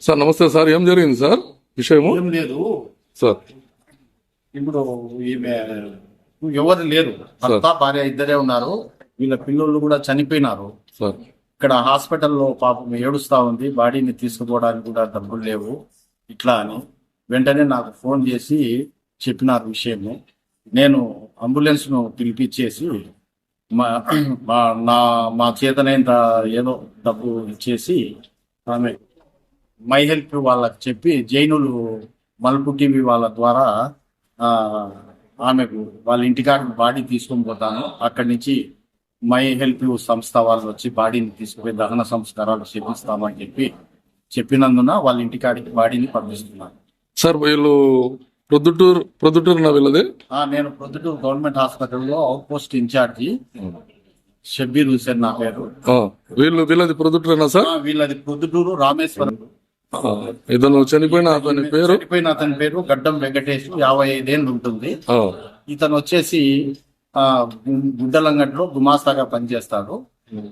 Sir నమస్తే sir. ఏం జరిగింది సార్? విషయము? ఏం లేదు. సార్. ఇప్పుడు ఈమె ఎవరు లేరు. భర్త భార్య ఇద్దరే ఉన్నారు. వీళ్ళ పిల్లలు కూడా చనిపోయినారు. సార్. ఇక్కడ హాస్పిటల్లో పాపం ఏడుస్తా ఉంది. బాడీని తీసుకుపోవడానికి కూడా డబ్బులు లేవు. ఇట్లా అని వెంటనే నాకు ఫోన్ చేసి చెప్పినారు విషయము. నేను అంబులెన్స్ను పిలిపించేసి మా మా నా మా చేతనైన ఏదో డబ్బు ఇచ్చేసి ఆమె మై హెల్ప్ వాళ్ళకి చెప్పి జైనులు మలుపు టీవీ వాళ్ళ ద్వారా ఆమెకు వాళ్ళ ఇంటికాడికి బాడీ తీసుకొని పోతాను. అక్కడి నుంచి మై హెల్ప్ యూ సంస్థ వాళ్ళు వచ్చి బాడీని తీసుకుపోయి దహన సంస్కారాలు చేపిస్తామని చెప్పి చెప్పినందున వాళ్ళ ఇంటికాడికి బాడీని పంపిస్తున్నాను. సార్ వీళ్ళు ప్రొద్దుటూరు ప్రొద్దుటూరు నా వీళ్ళది నేను ప్రొద్దుటూరు గవర్నమెంట్ హాస్పిటల్లో out post incharge. Shabbir Hussain నా పేరు. వీళ్ళు వీళ్ళది ప్రొద్దుటూరేనా సార్? వీళ్ళది ప్రొద్దుటూరు రామేశ్వరం. ఇతను చనిపోయిన అతని పేరు? చనిపోయిన అతని పేరు గడ్డం వెంకటేష్ యాభై ఐదేళ్ళు ఉంటుంది. ఇతను వచ్చేసి ఆ గుడ్డలంగట్లో గుమాస్తాగా పనిచేస్తాడు.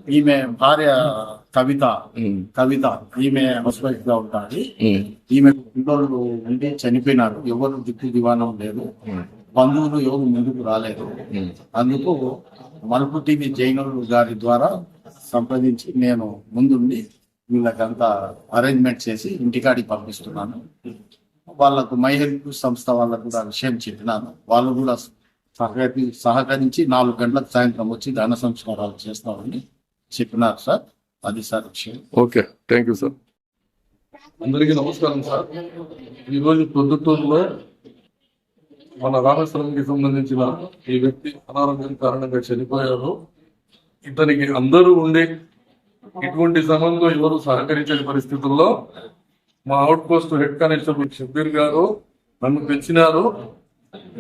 ఈమె భార్య కవిత. కవిత ఈమె హౌస్ వైఫ్గా ఉంటుంది ఈమె పిల్లలు ఉండి చనిపోయినారు. ఎవరు దిక్కు దివానం లేదు. బంధువులు ఎవరు ముందుకు రాలేదు. అందుకు మలుపు టీవీ జైనులు గారి ద్వారా సంప్రదించి నేను ముందుండి వీళ్ళకంతా అరేంజ్మెంట్ చేసి ఇంటికాడికి పంపిస్తున్నాను. వాళ్ళకు మై హెల్ప్ సంస్థ వాళ్ళకు కూడా విషయం చెప్పినాను. వాళ్ళు కూడా సహకరి సహకరించి నాలుగు గంటలకు సాయంత్రం వచ్చి దాన సంస్కారాలు చేస్తామని చెప్పినారు సార్. అది సార్ విషయం. Okay thank you sir. అందరికీ నమస్కారం సార్. ఈరోజు ప్రొద్దుటూరులో మన రామేశ్వరంకి సంబంధించిన ఈ వ్యక్తి అనారోగ్యం కారణంగా చనిపోయారు. ఇతనికి అందరూ ఉండి ఇటువంటి సమయంలో ఎవరు సహకరించని పరిస్థితుల్లో మా out post head constable Shabbir గారు నన్ను పెంచినారు.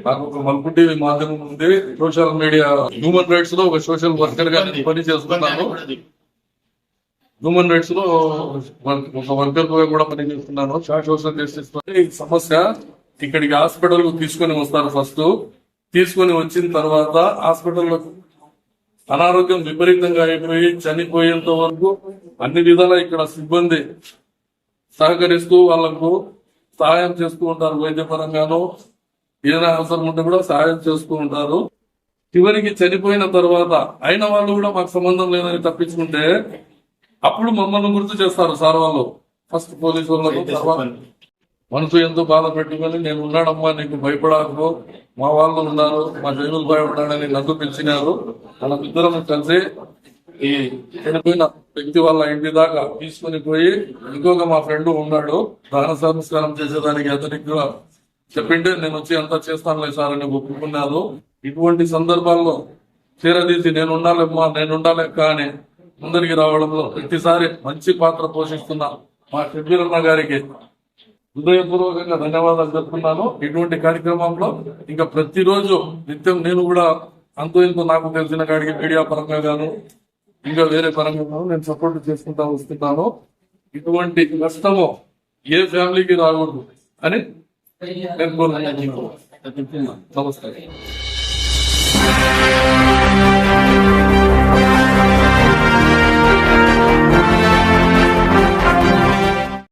నాకు ఒక మల్పు టీవీ మాధ్యమం ఉంది. సోషల్ మీడియా హ్యూమన్ రైట్స్లో ఒక సోషల్ వర్కర్గా పని చేస్తున్నాను. హ్యూమన్ రైట్స్లో ఒక వర్కర్గా కూడా పనిచేస్తున్నాను సోషల్ జస్టిస్ సమస్య ఇక్కడికి హాస్పిటల్కు తీసుకొని వస్తారు ఫస్ట్. తీసుకొని వచ్చిన తర్వాత హాస్పిటల్లో అనారోగ్యం విపరీతంగా అయిపోయి చనిపోయేంత వరకు అన్ని విధాలా ఇక్కడ సిబ్బంది సహకరిస్తూ వాళ్ళకు సహాయం చేస్తూ ఉంటారు వైద్యపరంగాను. ఏదైనా అవసరం ఉంటే కూడా సహాయం చేస్తూ ఉంటారు. చివరికి చనిపోయిన తర్వాత అయిన వాళ్ళు కూడా మాకు సంబంధం లేదని తప్పించుకుంటే అప్పుడు మమ్మల్ని గుర్తు చేస్తారు సార్ వాళ్ళు. ఫస్ట్ పోలీసు వాళ్ళకు మనసు ఎంతో బాధ పెట్టుకొని నేను ఉన్నాడమ్మా నీకు భయపడాకు. మా వాళ్ళు ఉన్నారు మా జైలు భయపడాడని నన్ను పిలిచినారు. మనమిద్దరం కలిసి ఈ చనిపోయిన వ్యక్తి వాళ్ళ ఇంటి దాకా తీసుకుని పోయి ఇంకొక మా ఫ్రెండ్ ఉన్నాడు. దాన సంస్కారం చేసేదానికి అతనికి కూడా చెప్పింటే నేను వచ్చి అంతా చేస్తానులే సార్ అని ఒప్పుకున్నాను ఇటువంటి సందర్భాల్లో చీరదీసి నేను ఉండాలమ్మా నేను ఉండాలెక్క అని ముందరికి రావడంలో ప్రతిసారి మంచి పాత్ర పోషిస్తున్న మా షబ్బీరన్న గారికి హృదయపూర్వకంగా ధన్యవాదాలు చెప్తున్నాను. ఇటువంటి కార్యక్రమంలో ఇంకా ప్రతిరోజు నిత్యం నేను కూడా అంతో ఇంతో నాకు తెలిసిన కాడికి మీడియా పరంగా గాను ఇంకా వేరే పరంగా గాను నేను సపోర్ట్ చేసుకుంటా వస్తున్నాను. ఇటువంటి కష్టము ఏ ఫ్యామిలీకి రాకూడదు అని నేను కోరుకుంటున్నాను. నమస్కారం.